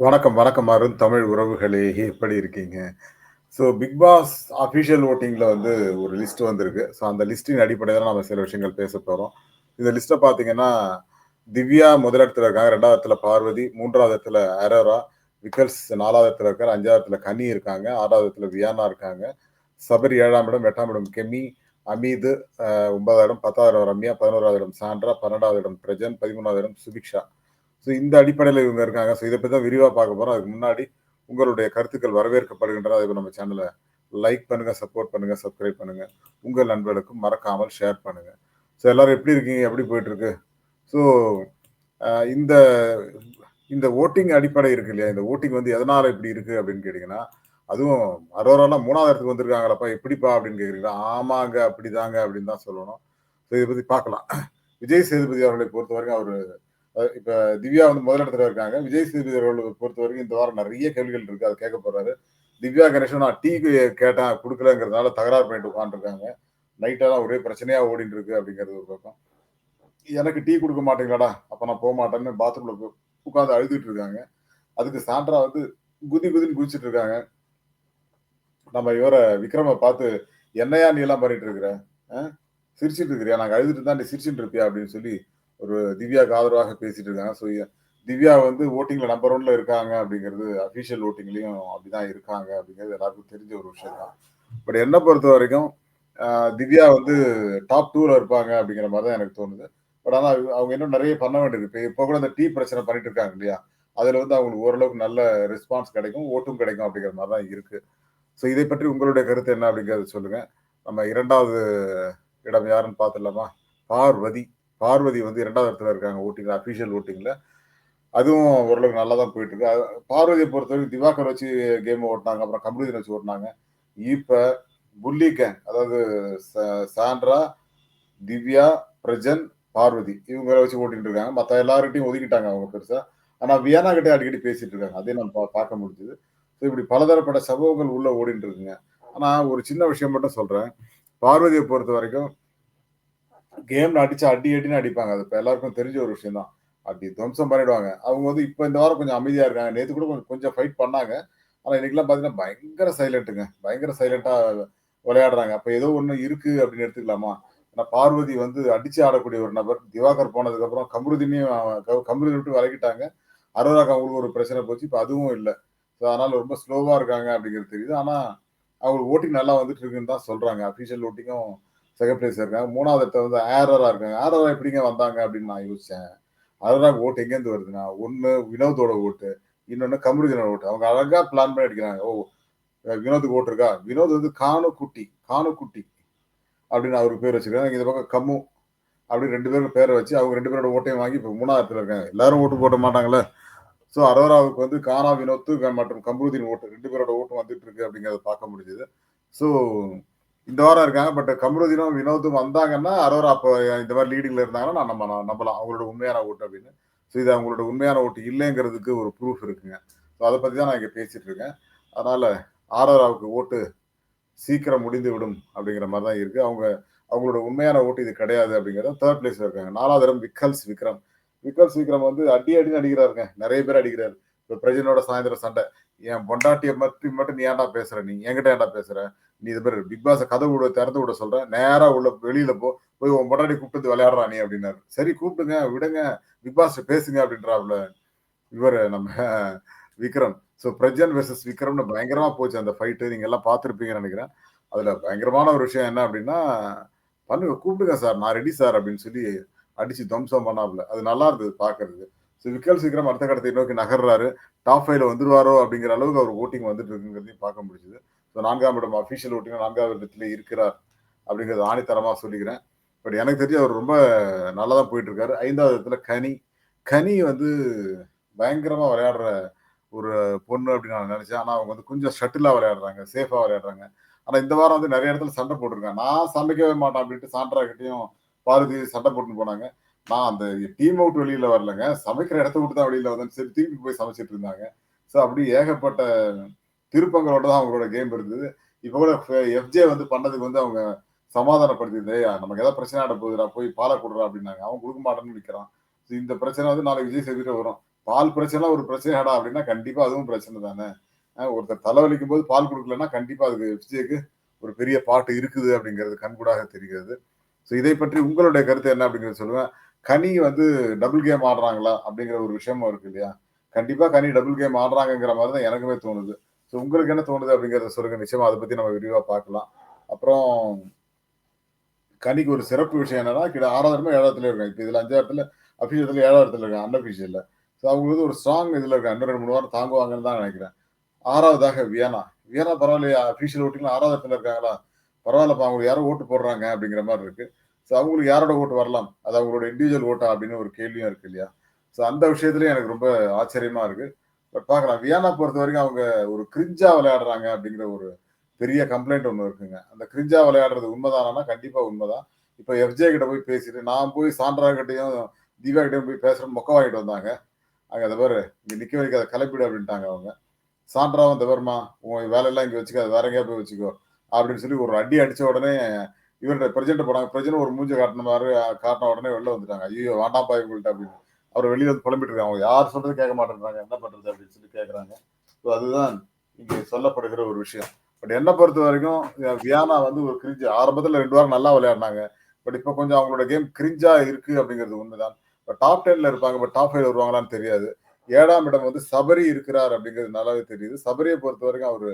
வணக்கம், வணக்கம் அருண் தமிழ் உறவுகளே! எப்படி இருக்கீங்க? ஸோ பிக் பாஸ் அஃபிஷியல் ஓட்டிங்கில் வந்து ஒரு லிஸ்ட் வந்திருக்கு. ஸோ அந்த லிஸ்டின் அடிப்படையில் நம்ம சில விஷயங்கள் பேசப் போகிறோம் இந்த லிஸ்ட்டை பார்த்தீங்கன்னா, திவ்யா முதலிடத்தில் இருக்காங்க. ரெண்டாவது இடத்துல பார்வதி, மூன்றாவது இடத்துல அரோரா, விக்கல்ஸ் நாலாவது இடத்துல இருக்காரு. அஞ்சாவது இடத்துல கனி இருக்காங்க. ஆறாவது இடத்துல வியானா இருக்காங்க. சபரி ஏழாம் இடம், எட்டாம் இடம் கெமி, அமீது அ 9வது இடம், 10வது இடம் ரம்யா, 11வது இடம் சாண்ட்ரா, 12வது இடம் பிரஜன், 13வது இடம் சுபிக்ஷா. ஸோ இந்த அடிப்படையில் இவங்க இருக்காங்க. ஸோ இதை பற்றி தான் விரிவாக பார்க்க போகிறோம் அதுக்கு முன்னாடி உங்களுடைய கருத்துக்கள் வரவேற்கப்படுகின்றன. அதுக்கு நம்ம சேனலை லைக் பண்ணுங்கள் சப்போர்ட் பண்ணுங்கள் சப்ஸ்கிரைப் பண்ணுங்கள் உங்கள் நண்பர்களுக்கும் மறக்காமல் ஷேர் பண்ணுங்கள் ஸோ எல்லோரும் எப்படி இருக்கீங்க? எப்படி போயிட்டுருக்கு ஸோ இந்த இந்த ஓட்டிங் அடிப்படை இருக்கு இல்லையா? இந்த ஓட்டிங் வந்து எதனால் இப்படி இருக்குது அப்படின்னு கேட்டிங்கன்னா அதுவும் அரோராலாம் 3வது இடத்துக்கு வந்திருக்காங்களப்பா எப்படிப்பா அப்படின்னு கேட்குறீங்களா ஆமாங்க அப்படிதாங்க அப்படின்னு தான் சொல்லணும். ஸோ இதை பற்றி பார்க்கலாம். விஜய் சேதுபதி அவர்களை பொறுத்த வரைக்கும் அவர் இப்ப திவ்யா வந்து முதலிடத்துல இருக்காங்க. விஜய் சேதுபதி பொறுத்த வரைக்கும் இந்த வாரம் நிறைய கேள்விகள் இருக்கு. அதை கேட்க போறாரு. திவ்யா கணேசன் நான் டீ கேட்டேன் கொடுக்கலங்கிறதுனால தகராறு பண்ணிட்டு உட்காந்துருக்காங்க நைட்டெல்லாம் ஒரே பிரச்சனையா ஓடிட்டு இருக்கு அப்படிங்கிறது ஒரு பக்கம். எனக்கு டீ கொடுக்க மாட்டீங்களாடா? அப்ப நான் போமாட்டேன்னு பாத்ரூம்ல உட்காந்து அழுதுட்டு இருக்காங்க. அதுக்கு சாண்ட்ரா வந்து குதி குதின்னு குதிச்சுட்டு இருக்காங்க. நம்ம இவரை விக்ரம பார்த்து, என்னையா நீ எல்லாம் பண்ணிட்டு இருக்கிற? அ சிரிச்சுட்டு இருக்கிறியா? நாங்க அழுதுட்டு தான் நீ சிரிச்சுட்டு இருப்பியா?" அப்படின்னு சொல்லி ஒரு திவ்யாக்கு ஆதரவாக பேசிட்டு இருக்காங்க. ஸோ திவ்யா வந்து ஓட்டிங்ல நம்பர் ஒன்ல இருக்காங்க அப்படிங்கிறது அபிஷியல் ஓட்டிங்லயும் அப்படிதான் இருக்காங்க அப்படிங்கிறது எல்லாருக்கும் தெரிஞ்ச ஒரு விஷயம் தான். பட் என்ன பொறுத்த வரைக்கும் திவ்யா வந்து டாப் டூல இருப்பாங்க அப்படிங்கிற மாதிரி தான் எனக்கு தோணுது. பட் ஆனால் அவங்க இன்னும் நிறைய பண்ண வேண்டியது இப்போ இப்போ கூட அந்த டீ பிரச்சனை பண்ணிட்டு இருக்காங்க இல்லையா? அதுல வந்து அவங்களுக்கு ஓரளவுக்கு நல்ல ரெஸ்பான்ஸ் கிடைக்கும். ஓட்டும் கிடைக்கும் அப்படிங்கிற மாதிரி தான் இருக்கு. ஸோ இதை பற்றி உங்களுடைய கருத்து என்ன அப்படிங்கிறத சொல்லுங்க. நம்ம இரண்டாவது இடம் யாருன்னு பார்த்துடலாமா? பார்வதி. பார்வதி வந்து இரண்டாவது இடத்துல இருக்காங்க ஓட்டிங்ல அஃபீஷியல் ஓட்டிங்ல அதுவும் ஓரளவுக்கு நல்லா தான் போயிட்டு இருக்கு. பார்வதியை பொறுத்தவரைக்கும் திவாகர் வச்சு கேம் ஓட்டினாங்க அப்புறம் கமருதீன் வச்சு ஓட்டுனாங்க. இப்ப புல்லி கேங் அதாவது ச சாண்ட்ரா, திவ்யா, பிரஜன், பார்வதி இவங்கள வச்சு ஓட்டிட்டு இருக்காங்க. மற்ற எல்லார்கிட்டையும் ஒதுக்கிட்டாங்க அவங்க பெருசா. ஆனா வியானா கிட்டே அடிக்கடி பேசிட்டு இருக்காங்க. அதே நம்ம பா பார்க்க முடிஞ்சது. ஸோ இப்படி பலதரப்பட்ட சம்பவங்கள் உள்ள ஓடிட்டு இருக்குங்க. ஆனா ஒரு சின்ன விஷயம் மட்டும் சொல்றேன். பொறுத்த வரைக்கும் கேம் அடிச்சு அடி அடின்னு அடிப்பாங்க. அது இப்ப எல்லாருக்கும் தெரிஞ்ச ஒரு விஷயம் தான். அப்படி துவம்சம் பண்ணிடுவாங்க. அவங்க வந்து இப்ப இந்த வாரம் கொஞ்சம் அமைதியா இருக்காங்க. நேத்து கூட கொஞ்சம் கொஞ்சம் ஃபைட் பண்ணாங்க. ஆனா இன்னைக்கெல்லாம் பார்த்தீங்கன்னா, பயங்கர சைலண்ட்டுங்க பயங்கர சைலன்ட்டா விளையாடுறாங்க. அப்ப ஏதோ ஒண்ணு இருக்கு அப்படின்னு எடுத்துக்கலாமா? ஆனா பார்வதி வந்து அடிச்சு ஆடக்கூடிய ஒரு நபர். திவாகர் போனதுக்கப்புறம் கமருதீனையும் க கமருதீன விட்டு விலகிட்டாங்க. அரோராக்கு அவங்களுக்கு ஒரு பிரச்சனை போச்சு. இப்ப அதுவும் இல்லை ஸோ அதனால ரொம்ப ஸ்லோவா இருக்காங்க அப்படிங்கிறது தெரியுது. ஆனா அவங்களுக்கு ஓட்டிங் நல்லா வந்துட்டு இருக்குன்னு தான் சொல்றாங்க. அஃபிஷியல் ஓட்டிங்கும் செகண்ட் இருக்காங்க. மூணாவது இடத்துல வந்து ஆரராக இருக்காங்க. ஆரராக எப்படிங்க வந்தாங்க அப்படின்னு நான் யோசித்தேன் ஆரராக ஓட்டு எங்கேருந்து வருதுன்னா, ஒன்று வினோதோட ஓட்டு. இன்னொன்று கமருதீனோட ஓட்டு. அவங்க அழகாக பிளான் பண்ணி அடிக்கிறாங்க. ஓ! வினோத்துக்கு ஓட்டு இருக்கா? வினோத் வந்து காணுக்குட்டி காணுக்குட்டி அப்படின்னு அவருக்கு பேர் வச்சுருக்காங்க இந்த பக்கம் கம்மு அப்படின்னு ரெண்டு பேரும் பேரை வச்சு அவங்க ரெண்டு பேரோட ஓட்டையும் வாங்கி இப்போ மூணாவது இடத்துல இருக்காங்க. எல்லாரும் ஓட்டு போட மாட்டாங்களே ஸோ அரோராவுக்கு வந்து கானா வினோத்து மற்றும் கமருதீன் ஓட்டு ரெண்டு பேரோட ஓட்டு வந்துட்டு இருக்கு அப்படிங்கிறத பார்க்க முடிஞ்சது. ஸோ இந்த வாரம் இருக்காங்க. பட் கமருதீனும், வினோத்தும் வந்தாங்கன்னா, அரோரா அப்போ இந்த மாதிரி லீடிங்ல இருந்தாங்கன்னா நான் நம்ம நம்பலாம். அவங்களோட உண்மையான ஓட்டு அப்படின்னு. ஸோ இது அவங்களோட உண்மையான ஓட்டு இல்லைங்கிறதுக்கு ஒரு ப்ரூஃப் இருக்குங்க. ஸோ அதை பற்றி தான் நான் இங்கே பேசிட்டு இருக்கேன். அதனால ஆரோராவுக்கு ஓட்டு சீக்கிரம் முடிந்து விடும் அப்படிங்கிற மாதிரி தான் இருக்கு. அவங்க அவங்களோட உண்மையான ஓட்டு இது கிடையாது அப்படிங்கிறது 3 பிளேஸ்ல இருக்காங்க. நாலாவது இடம் விக்கல்ஸ் விக்ரம். விக்கல்ஸ் விக்ரம் வந்து அடி அடின்னு அடிக்கிறாருங்க. நிறைய பேர் அடிக்கிறாரு. இப்போ பிரஜனோட சாயந்தரம் சண்டை. என் பொண்டாட்டியை பத்தி மட்டும் நீ ஏன்டா பேசுற நீ? என்கிட்ட ஏன்டா பேசுற? நீ இது மாதிரி பிக் பாஸ் கதவு விட திறந்து விட சொல்றேன். நேரா உள்ள வெளியில போ. போய் உன் பொண்டாட்டி கூப்பிட்டு விளையாடுறா நீ அப்படின்னாரு. சரி கூப்பிடுங்க, விடுங்க. பிக் பாஸ் பேசுங்க அப்படின்றாப்ல. இவர் நம்ம விக்ரம். ஸோ பிரஜன் வெர்சஸ் விக்ரம்னு பயங்கரமா போச்சு அந்த ஃபைட்டு நீங்க எல்லாம் பார்த்துருப்பீங்கன்னு நினைக்கிறேன் அதுல பயங்கரமான ஒரு விஷயம் என்ன அப்படின்னா, பண்ணுங்க கூப்பிடுங்க சார். நான் ரெடி சார் அப்படின்னு சொல்லி அடிச்சு துவம்சம் பண்ணாப்ல. அது நல்லா இருந்தது பார்க்கறதுக்கு. ஸோ விக்கல்ஸ் சீக்கிரம் அடுத்த கடத்தை நோக்கி நகர்றாரு. டாப் ஃபைவ்ல வந்துருவாரோ அப்படிங்கிற அளவுக்கு அவர் ஓட்டிங் வந்துட்டு இருக்குங்கிறதையும் பார்க்க முடிஞ்சுது ஸோ நான்காம் இடம் அஃபீஷியல் ஓட்டிங் நான்காவது இடத்துல இருக்கிறார் அப்படிங்கிறத ஆணித்தரமாக சொல்லிக்கிறேன். பட் எனக்கு தெரிஞ்சு அவர் ரொம்ப நல்லா தான் போயிட்டு இருக்காரு. ஐந்தாவது இடத்துல கனி. கனி வந்து பயங்கரமாக விளையாடுற ஒரு பொண்ணு அப்படின்னு நான் நினச்சேன் ஆனால் அவங்க வந்து கொஞ்சம் ஷட்டிலாக விளையாடுறாங்க. சேஃபாக விளையாடுறாங்க. ஆனால் இந்த வாரம் வந்து நிறைய இடத்துல சண்டை போட்டிருக்காங்க நான் சமைக்கவே மாட்டேன் அப்படின்ட்டு சாண்ட்ரா கிட்டயும் பார்வதி சண்டை போட்டுன்னு போனாங்க. நான் அந்த டீம் அவுட் வெளியில வரலங்க. சமைக்கிற இடத்த விட்டு தான் வெளியில வந்தேன் சரி திருப்பி போய் சமைச்சிட்டு இருந்தாங்க. ஸோ அப்படி ஏகப்பட்ட திருப்பங்களோட தான் அவங்களோட கேம் இருந்தது. இப்போ கூட எஃப்ஜே வந்து பண்ணதுக்கு வந்து அவங்க சமாதானப்படுத்தியது நமக்கு ஏதாவது பிரச்சனை ஆட போகுதுடா. போய் பாலை கொடுறா அப்படின்னாங்க. அவன் கொடுக்க மாட்டேன்னு நிக்கிறான். இந்த பிரச்சனை வந்து நாளைக்கு விஜய் சேதுபதிட்ட வரும். பால் பிரச்சனை ஒரு பிரச்சனைடா அப்படின்னா கண்டிப்பா அதுவும் பிரச்சனை தானே ஒருத்தர் தலைவலிக்கும் போது பால் கொடுக்கலன்னா கண்டிப்பா அதுக்கு எஃப்ஜேக்கு ஒரு பெரிய பாட்டு இருக்குது அப்படிங்கிறது கண்கூடாக தெரிகிறது ஸோ இதை பற்றி உங்களுடைய கருத்து என்ன அப்படிங்கிறது சொல்லுவேன் கனி வந்து டபுள் கேம் ஆடுறாங்களா அப்படிங்கிற ஒரு விஷயமும் இருக்கு இல்லையா? கண்டிப்பா கனி டபுள் கேம் ஆடுறாங்கிற மாதிரி தான் எனக்குமே தோணுது. ஸோ உங்களுக்கு என்ன தோணுது அப்படிங்கிறத சொல்லுங்க. நிச்சயமா அதை பத்தி நம்ம விரிவா பார்க்கலாம். அப்புறம் கனிக்கு ஒரு சிறப்பு விஷயம் என்னன்னா கிட்ட ஆறாவது இடமா ஏழாவதுல இருக்காங்க. இப்போ இதுல அஞ்சாயிரத்துல அபிஷியத்துல ஏழாயிரத்துல இருக்காங்க அன்அபிஷியல்ல ஸோ அவங்க வந்து ஒரு ஸ்ட்ராங் இதுல இருக்காங்க இன்னும் ரெண்டு மூணு வாரம் தாங்குவாங்கன்னு தான் நினைக்கிறேன். ஆறாவதாக வியனா. வியனா பரவாயில்லையா? அபிஷியல் ஓட்டிங்களா ஆறாவது இடத்துல இருக்காங்களா? பரவாயில்லப்பா அவங்க யாரோ ஓட்டு போடுறாங்க அப்படிங்கிற மாதிரி இருக்கு. ஸோ அவங்களுக்கு யாரோட ஓட்டு வரலாம்? அது அவங்களோட இண்டிவிஜுவல் ஓட்டா அப்படின்னு ஒரு கேள்வியும் இருக்கு இல்லையா? ஸோ அந்த விஷயத்துலயும் எனக்கு ரொம்ப ஆச்சரியமா இருக்கு. பட் பார்க்கலாம். வியானா பொறுத்த வரைக்கும் அவங்க ஒரு கிரிஞ்சா விளையாடுறாங்க அப்படிங்கிற ஒரு பெரிய கம்ப்ளைண்ட் ஒன்று இருக்குங்க. அந்த கிரிஞ்சா விளையாடுறது உண்மைதானா? கண்டிப்பா உண்மைதான். இப்போ எஃப்ஜே கிட்ட போய் பேசிட்டு நான் போய் சாண்டரா கிட்டையும் தீபா கிட்டையும் போய் பேசுறேன் மொக்க வாங்கிட்டு வந்தாங்க. அங்கே அதை பேர் இங்கே நிற்க வைக்க அதை கிளப்பிடு அப்படின்ட்டாங்க அவங்க. சாண்ட்ராவும் இந்த வருமா உன் வேலையெல்லாம் இங்கே வச்சுக்கோ அதை வேற எங்கேயா போய் வச்சுக்கோ அப்படின்னு சொல்லி ஒரு அடி அடித்த உடனே இவர்கிட்ட பிரஜென்ட் போனாங்க பிரஜென்ட் ஒரு மூஞ்ச காட்டின மாதிரி காட்டின உடனே வெளில வந்துட்டாங்க. ஐயோ வேண்டாம்ப்பா இவங்கள்ட்ட அப்படின்னு. அவர் வெளியில வந்து புலம்பிட்டு இருக்காங்க. அவங்க யார் சொல்றது கேட்க மாட்டேன்றாங்க. என்ன பண்றது அப்படின்னு சொல்லி கேட்கறாங்க ஸோ அதுதான் இங்கே சொல்லப்படுகிற ஒரு விஷயம். பட் என்னை பொறுத்த வரைக்கும் வியானா வந்து ஒரு கிரிஞ்சு ஆரம்பத்தில் ரெண்டு வாரம் நல்லா விளையாடினாங்க. பட் இப்போ கொஞ்சம் அவங்களோட கேம் கிரிஞ்சா இருக்கு அப்படிங்கிறது உண்மைதான். இப்போ டாப் டென்ல இருப்பாங்க பட் டாப் ஃபைவ் வருவாங்களான்னு தெரியாது. ஏழாம் இடம் வந்து சபரி இருக்கிறார் அப்படிங்கிறது நல்லாவே தெரியுது. சபரியை பொறுத்த வரைக்கும் அவர்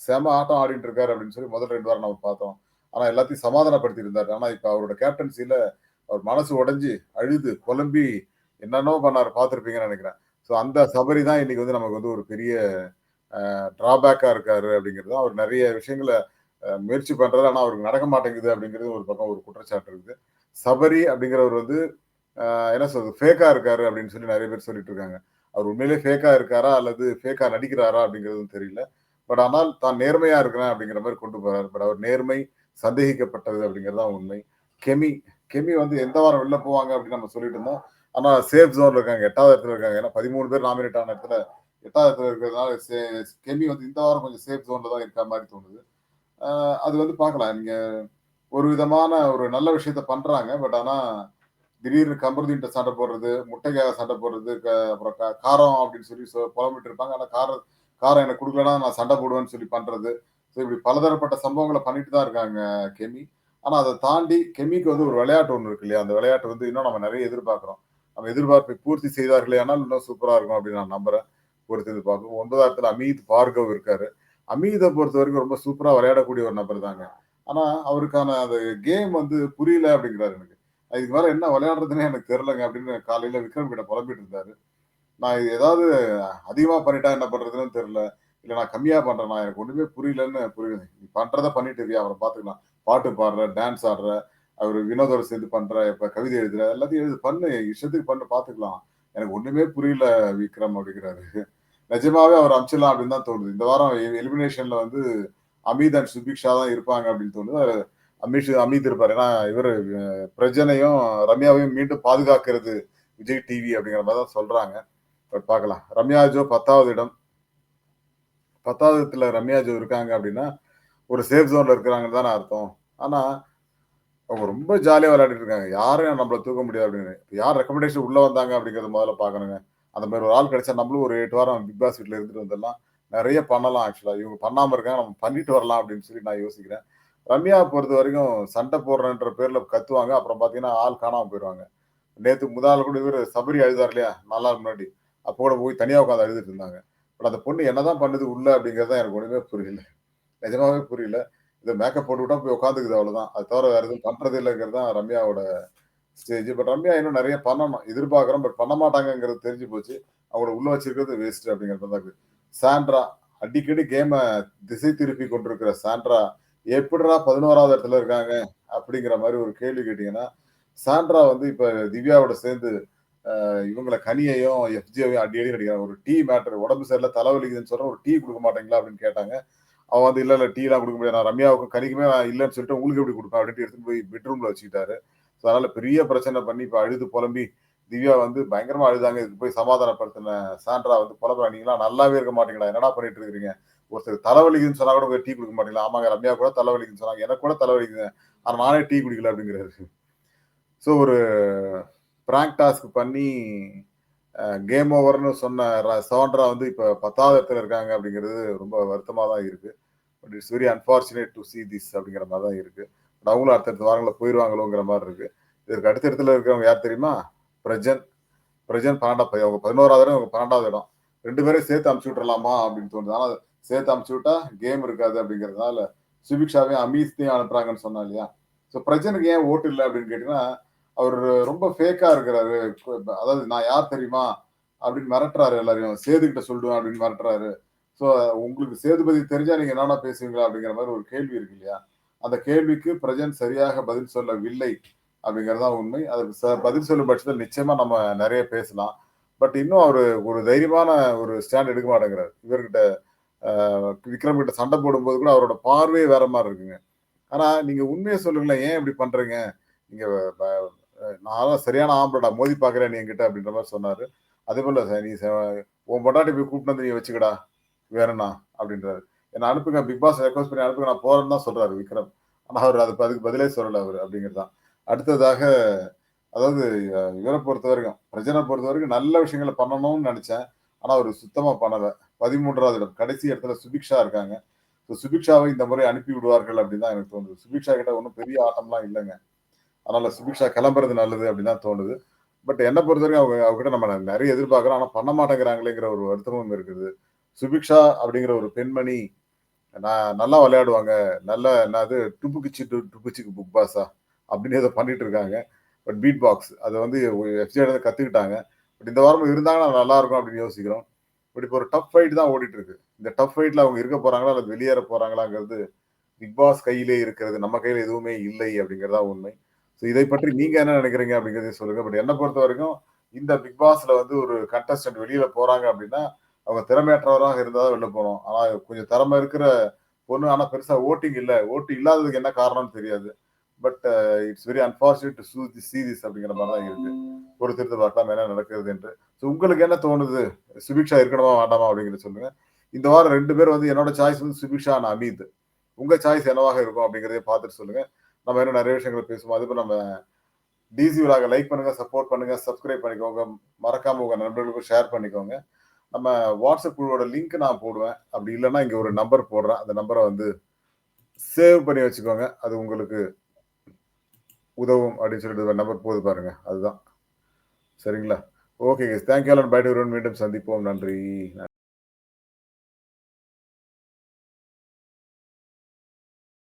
செம ஆட்டம் ஆடிட்டு இருக்காரு அப்படின்னு சொல்லி முதல் ரெண்டு வாரம் நம்ம பார்த்தோம். ஆனா எல்லாத்தையும் சமாதானப்படுத்தி இருந்தார் ஆனா இப்ப அவரோட கேப்டன்சில அவர் மனசு உடைஞ்சு அழுது குழம்பி என்னென்னோ பண்ணார் பார்த்துருப்பீங்கன்னு நினைக்கிறேன். ஸோ அந்த சபரி தான் இன்னைக்கு வந்து நமக்கு வந்து ஒரு பெரிய டிராபேக்காக இருக்காரு அப்படிங்கிறது அவர் நிறைய விஷயங்களை முயற்சி பண்றாரு. ஆனா அவருக்கு நடக்க மாட்டேங்குது அப்படிங்கிறது ஒரு பக்கம் ஒரு குற்றச்சாட்டு இருக்குது. சபரி அப்படிங்கிறவர் வந்து என்ன சொல்றது ஃபேக்கா இருக்காரு அப்படின்னு சொல்லி நிறைய பேர் சொல்லிட்டு இருக்காங்க. அவர் உண்மையிலே ஃபேக்கா இருக்காரா அல்லது ஃபேக்கா நடிக்கிறாரா அப்படிங்கிறதும் தெரியல. பட் ஆனால் தான் நேர்மையா இருக்கிறேன் அப்படிங்கிற மாதிரி கொண்டு போறாரு. பட் அவர் நேர்மை சந்தேகிக்கப்பட்டது அப்படிங்கிறது தான் உண்மை. கெமி கெமி வந்து எந்த வாரம் வெளில போவாங்க அப்படின்னு நம்ம சொல்லிட்டு இருந்தோம். ஆனால் சேஃப் ஜோன்ல இருக்காங்க எட்டாவது இடத்துல இருக்காங்க. ஏன்னா பதிமூணு பேர் நாமினேட் ஆன இடத்துல எட்டாவது இடத்துல இருக்கிறதுனால கெமி வந்து இந்த வாரம் கொஞ்சம் சேஃப் ஜோன்ல தான் இருக்க மாதிரி தோணுது. அது வந்து பார்க்கலாம். நீங்க ஒரு விதமான ஒரு நல்ல விஷயத்த பண்றாங்க. பட் ஆனால் திடீர்னு கமருதீன்ட்ட சண்டை போடுறது முட்டைக்காக சண்டை போடுறது அப்புறம் காரம் அப்படின்னு சொல்லி புலம்பிட்டு இருப்பாங்க. ஆனால் காரம் காரம் எனக்கு கொடுக்கலன்னா நான் சண்டை போடுவேன்னு சொல்லி பண்றது இப்படி பலதரப்பட்ட சம்பவங்களை பண்ணிட்டு தான் இருக்காங்க கெமி. ஆனா அதை தாண்டி கெமிக்கு வந்து ஒரு விளையாட்டு ஒன்று இருக்கு இல்லையா? அந்த விளையாட்டு வந்து இன்னும் நம்ம நிறைய எதிர்பார்க்கிறோம். நம்ம எதிர்பார்ப்பை பூர்த்தி செய்தார்களே ஆனால் இன்னும் சூப்பரா இருக்கும் அப்படின்னு நான் நம்புறேன். பொறுத்து எதிர்பார்க்கும் ஒன்பதாயிரத்துல அமீத் பார்கவ் இருக்காரு. அமீதை பொறுத்த வரைக்கும் ரொம்ப சூப்பரா விளையாடக்கூடிய ஒரு நபர் தாங்க. ஆனா அவருக்கான அந்த கேம் வந்து புரியல அப்படிங்கிறாரு எனக்கு. இதுக்கு மேல என்ன விளையாடுறதுன்னு எனக்கு தெரிலங்க அப்படின்னு காலையில விக்ரம் கிட்ட புலம்பிட்டு இருந்தாரு. நான் இது ஏதாவது அதிகமா பண்ணிட்டா என்ன பண்றதுன்னு தெரியல. இல்ல நான் கம்மியா பண்றேன் எனக்கு ஒண்ணுமே புரியலன்னு புரியுது. நீ பண்றத பண்ணிட்டு இருக்கியா? அவரை பாத்துக்கலாம் பாட்டு பாடுற டான்ஸ் ஆடுற அவர் வினோதோட சேர்ந்து பண்ற இப்ப கவிதை எழுதுற எல்லாத்தையும் எழுது பண்ணு. இஷ்டத்துக்கு பண்ணு பாத்துக்கலாம் எனக்கு ஒண்ணுமே புரியல விக்ரம் அப்படிங்கிறாரு. நிஜமாவே அவர் அமிச்சிடலாம் அப்படின்னு தான் தோணுது. இந்த வாரம் எலிமினேஷன்ல வந்து அமித் அண்ட் சுபிக்ஷா தான் இருப்பாங்க அப்படின்னு தோணுது. அமித் அமித் இருப்பார். ஏன்னா இவர் பிரஜனையும் ரம்யாவையும் மீண்டும் பாதுகாக்கிறது விஜய் டிவி அப்படிங்கிற மாதிரி தான் சொல்றாங்க. பட் பார்க்கலாம். ரம்யா ஜோ பத்தாவது இடம். பத்தாவதுல ரம்யா ஜோ இருக்காங்க அப்படின்னா ஒரு சேஃப் ஜோன்ல இருக்கிறாங்கன்னு தானே அர்த்தம். ஆனா அவங்க ரொம்ப ஜாலியாக விளையாடிட்டு இருக்காங்க. யாரும் நம்மளை தூக்க முடியாது அப்படின்னு. யார் ரெக்கமெண்டேஷன் உள்ள வந்தாங்க அப்படிங்கறத முதல்ல பாக்கணுங்க அந்த மாதிரி ஒரு ஆள் கிடைச்சா நம்மளும் ஒரு எட்டு வாரம் பிக் பாஸ் வீட்டில் இருந்துட்டு வந்துடலாம். நிறைய பண்ணலாம் ஆக்சுவலா இவங்க பண்ணாம இருக்காங்க நம்ம பண்ணிட்டு வரலாம் அப்படின்னு சொல்லி நான் யோசிக்கிறேன். ரம்யா பொறுத்த வரைக்கும் சண்டை போடுறன்ற பேர்ல கத்துவாங்க. அப்புறம் பாத்தீங்கன்னா ஆள் காணாம போயிடுவாங்க நேத்து முதல் கூட இவர் சபரி அழுதார் இல்லையா? நல்லா முன்னாடி. அப்போ கூட போய் தனியா உட்காந்து அழுதுட்டு இருந்தாங்க. பட் அந்த பொண்ணு என்னதான் பண்ணுது உள்ள அப்படிங்கறத எனக்கு ஒண்ணுமே புரியல. நிஜமாவே புரியல. இது மேக்கப் போட்டு போய் உட்காந்துக்குது அவ்வளவுதான். அது தவிர வேற எதுவும் பண்றது இல்லைங்கிறது தான் ரம்யாவோட ஸ்டேஜ் பட் ரம்யா இன்னும் நிறைய பண்ணணும். எதிர்பார்க்குறோம். பட் பண்ண மாட்டாங்கிறது தெரிஞ்சு போச்சு. அவங்கள உள்ள வச்சிருக்கிறது வேஸ்ட் அப்படிங்கிறது தான் சாண்ட்ரா அடிக்கடி கேமை திசை திருப்பி கொண்டிருக்கிற சாண்ட்ரா எப்படிடா பதினோராவது இடத்துல இருக்காங்க அப்படிங்கிற மாதிரி ஒரு கேள்வி கேட்டீங்கன்னா சாண்ட்ரா வந்து இப்ப திவ்யாவோட சேர்ந்து இவங்களை கனியையும் எஃப்ஜியோவையும் அடி அடி அடிக்கிறாங்க. ஒரு டீ மேட்டர் உடம்பு சரியில்லை தலைவலிக்குதுன்னு சொல்ற ஒரு டீ கொடுக்க மாட்டீங்களா அப்படின்னு கேட்டாங்க. அவன் வந்து இல்ல இல்ல டீ எல்லாம் கொடுக்க முடியாது. நான் ரம்யாவுக்கும் கனிக்குமே நான் இல்லைன்னு சொல்லிட்டு உங்களுக்கு எப்படி கொடுப்பேன்? அப்படின்ட்டு எடுத்துட்டு போய் பெட்ரூம்ல வச்சுக்கிட்டாரு. ஸோ அதனால பெரிய பிரச்சனை பண்ணி இப்போ அழுது புலம்பி திவ்யா வந்து பயங்கரமா அழுதாங்க. இதுக்கு போய் சமாதானப்படுத்தின சாண்ட்ரா வந்து புலம்புறா. நீங்களா நல்லாவே இருக்க மாட்டீங்களா என்னடா பண்ணிட்டு இருக்கிறீங்க? ஒருத்தர் தலைவலிக்குன்னு சொன்னா கூட டீ கொடுக்க மாட்டீங்களா? ஆமாங்க ரம்யா கூட தலைவலிக்குன்னு சொன்னாங்க. எனக்கு கூட தலைவலிக்குது ஆனால் நானே டீ குடிக்கல அப்படிங்கிறாரு. ஸோ ஒரு பிராங்க் டாஸ்க் பண்ணி கேம் ஓவர்னு சொன்ன சவுண்டரா வந்து இப்போ பத்தாவது இடத்துல இருக்காங்க அப்படிங்கிறது ரொம்ப வருத்தமாக தான் இருக்குது but it's very unfortunate to see this அப்படிங்கிற மாதிரி தான் இருக்குது பட் அவங்களும் அடுத்தடுத்த வாரங்களில் போயிடுவாங்களோங்கிற மாதிரி இருக்குது இதற்கு அடுத்த இடத்துல இருக்கிறவங்க யார் தெரியுமா? பிரஜன். பிரஜன் பன்னெண்டாம் அவங்க பதினோராவது இடம் அவங்க பன்னெண்டாவது இடம். ரெண்டு பேரும் சேர்த்து அமுச்சு விட்டுறலாமா அப்படின்னு தோணுது. ஆனால் சேர்த்து அமுச்சு விட்டா கேம் இருக்காது அப்படிங்கிறதுனால சுபிக்ஷாவையும் அமீத்தையும் அனுப்புறாங்கன்னு சொன்னா இல்லையா? ஸோ பிரஜனுக்கு ஏன் ஓட்டு இல்லை அப்படின்னு கேட்டிங்கன்னா அவர் ரொம்ப ஃபேக்கா இருக்கிறாரு. அதாவது நான் யார் தெரியுமா? அப்படின்னு மிரட்டுறாரு எல்லாரையும். சேதுகிட்ட சொல்லுவேன் அப்படின்னு மிரட்டுறாரு. ஸோ உங்களுக்கு சேதுபதி தெரிஞ்சா நீங்க என்னன்னா பேசுவீங்களா? அப்படிங்கிற மாதிரி ஒரு கேள்வி இருக்கு இல்லையா? அந்த கேள்விக்கு பிரஜன் சரியாக பதில் சொல்லவில்லை அப்படிங்கறதா உண்மை. அதுக்கு பதில் சொல்லும் பட்சத்தில் நிச்சயமா நம்ம நிறைய பேசலாம். பட் இன்னும் அவர் ஒரு தைரியமான ஒரு ஸ்டாண்ட் எடுக்க மாட்டேங்கிறார். இவர்கிட்ட விக்ரம் கிட்ட சண்டை போடும்போது கூட அவரோட பார்வையே வேற மாதிரி இருக்குங்க. ஆனா நீங்க உண்மையை சொல்லுங்களேன். ஏன் இப்படி பண்றீங்க? நீங்க நான் சரியான ஆம்பளடா மோதி பார்க்குறேன் நீ என்கிட்ட அப்படின்ற மாதிரி சொன்னார். அதே போல் நீ உன் பொண்டாட்டி போய் கூப்பிட்டு வந்து நீ வச்சுக்கடா வேறண்ணா அப்படின்றாரு. என்னை அனுப்புங்க பிக் பாஸ் ரெக்வஸ்ட் பண்ணி அனுப்புங்க நான் போகிறேன்னு தான் சொல்கிறாரு விக்ரம். ஆனால் அவர் அதுக்கு அதுக்கு பதிலே சொல்லலை அவர் அப்படிங்கிறது தான். அடுத்ததாக அதாவது இவரை பொறுத்த வரைக்கும் பிரஜனை பொறுத்த வரைக்கும் நல்ல விஷயங்களை பண்ணணும்னு நினச்சேன். ஆனால் அவர் சுத்தமாக பண்ணலை. பதிமூன்றாவது இடம் கடைசி இடத்துல சுபிக்ஷா இருக்காங்க. ஸோ சுபிக்ஷாவை இந்த முறை அனுப்பி விடுவார்கள் அப்படின்னு தான் எனக்கு தோணுது. சுபிக்ஷா கிட்ட ஒன்றும் பெரிய ஆட்டம்லாம் இல்லைங்க. அதனால சுபிக்ஷா கிளம்புறது நல்லது அப்படின்னு தான் தோணுது. பட் என்ன பொறுத்த வரைக்கும் அவங்க அவங்ககிட்ட நம்ம நிறைய எதிர்பார்க்குறோம். ஆனால் பண்ண மாட்டேங்கிறாங்களேங்கிற ஒரு வருத்தமும் இருக்குது. சுபிக்ஷா அப்படிங்கிற ஒரு பெண்மணி நான் நல்லா விளையாடுவாங்க. நல்ல என்னது டுப்புக்கிச்சு டுப்புச்சிக்கு புக் பாஸா அப்படின்னு ஏதோ பண்ணிட்டு இருக்காங்க. பட் பீட் பாக்ஸ் அதை வந்து எஃப்ஜியோட கற்றுக்கிட்டாங்க பட் இந்த வாரம் இருந்தாங்கன்னா நல்லா இருக்கும் அப்படின்னு யோசிக்கிறோம். பட் இப்போ ஒரு டஃப் ஃபைட் தான் ஓடிட்டு இருக்கு. இந்த டஃப் ஃபைட்ல அவங்க இருக்க போறாங்களா அல்லது வெளியேற போறாங்களாங்கிறது பிக் பாஸ் கையிலே இருக்கிறது நம்ம கையில எதுவுமே இல்லை அப்படிங்கிறதா உண்மை. ஸோ இதை பற்றி நீங்க என்ன நினைக்கிறீங்க அப்படிங்கிறத சொல்லுங்க. பட் என்ன பொறுத்த வரைக்கும் இந்த பிக் பாஸ்ல வந்து ஒரு கண்டஸ்டன்ட் வெளியில போறாங்க அப்படின்னா அவங்க திறமையற்றவராக இருந்தால் வெளில போனோம் ஆனா கொஞ்சம் திறமை இருக்கிற பொண்ணு ஆனா பெருசா ஓட்டிங் இல்லை. ஓட்டு இல்லாததுக்கு என்ன காரணம்னு தெரியாது. But it's very unfortunate to சூ தி சி அப்படிங்கிற மாதிரி தான் இருக்கு. பொறுத்திருந்து பார்க்கலாம் என்ன நடக்கிறது என்று. ஸோ உங்களுக்கு என்ன தோணுது? சுபிக்ஷா இருக்கணுமா வேண்டாமா அப்படிங்கிறத சொல்லுங்க. இந்த வாரம் ரெண்டு பேர் வந்து என்னோட சாய்ஸ் வந்து சுபிக்ஷா நான் அமித். உங்க சாய்ஸ் என்னவாக இருக்கும் அப்படிங்கிறதே பார்த்துட்டு சொல்லுங்க. நம்ம இன்னும் நிறைய விஷயங்கள் பேசுவோம். அதுக்கு நம்ம டிசி விழாக லைக் பண்ணுங்க சப்போர்ட் பண்ணுங்க சப்ஸ்கிரைப் பண்ணிக்கோங்க. மறக்காம உங்க நண்பர்களுக்கும் ஷேர் பண்ணிக்கோங்க. நம்ம வாட்ஸ்அப் குழுவோட லிங்க் நான் போடுவேன். அப்படி இல்லைன்னா இங்க ஒரு நம்பர் போடுறேன். அந்த நம்பரை வந்து சேவ் பண்ணி வச்சுக்கோங்க. அது உங்களுக்கு உதவும் அப்படின்னு சொல்லிட்டு நம்பர் போது பாருங்க. அதுதான். சரிங்களா? ஓகே தேங்க்யூ பைட் மீண்டும் சந்திப்போம். நன்றி.